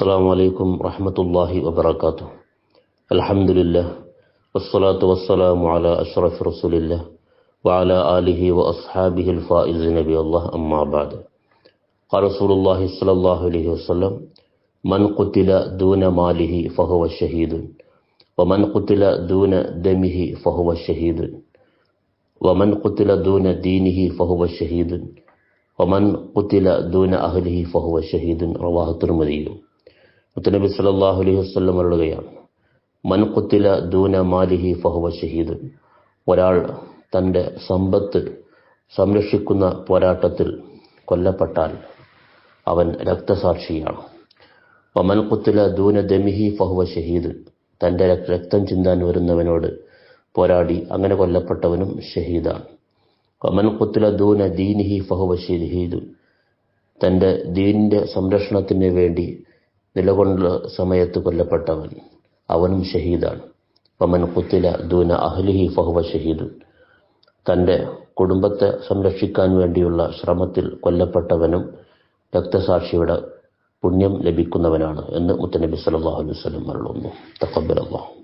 السلام عليكم ورحمة الله وبركاته. الحمد لله والصلاة والسلام على أشرف رسول الله وعلى آله وأصحابه الفائزين بالله أما بعد. قال رسول الله صلى الله عليه وسلم من قتل دون ماله فهو شهيد ومن قتل دون دمه فهو شهيد ومن قتل دون دينه فهو شهيد ومن قتل دون أهله فهو شهيد. رواه الترمذي. മുത്തനബി സല്ലല്ലാഹു അലൈഹി വസ്ലം പറയുകയാണ് മൻകുത്തില ദൂന മാലിഹി ഫഹുവ ഷഹീദ്. ഒരാൾ തന്റെ സമ്പത്ത് സംരക്ഷിക്കുന്ന പോരാട്ടത്തിൽ കൊല്ലപ്പെട്ടാൽ അവൻ രക്തസാക്ഷിയാണ്. അപ്പൊ മൻകുത്തില ദൂന ദമിഹി ഫഹുവ ഷഹീദ്. തന്റെ രക്തം ചിന്താൻ വരുന്നവനോട് പോരാടി അങ്ങനെ കൊല്ലപ്പെട്ടവനും ഷഹീദാണ്. ഒമൻ കുത്തില ദൂന ദീനിഹി ഫഹുവ ഷഹീദ്. തന്റെ ദീനിന്റെ സംരക്ഷണത്തിന് വേണ്ടി നിലകൊണ്ട സമയത്ത് കൊല്ലപ്പെട്ടവൻ അവനും ഷഹീദാണ്. പമൻ കുത്തില ദൂന അഹ്ലിഹി ഫഹുവ ഷഹീദു. തന്റെ കുടുംബത്തെ സംരക്ഷിക്കാൻ വേണ്ടിയുള്ള ശ്രമത്തിൽ കൊല്ലപ്പെട്ടവനും രക്തസാക്ഷിയുടെ പുണ്യം ലഭിക്കുന്നവനാണ് എന്ന് മുത്തനബി സല്ലല്ലാഹു അലൈഹി പറയുന്നു തഖബ്ബലല്ലാഹു.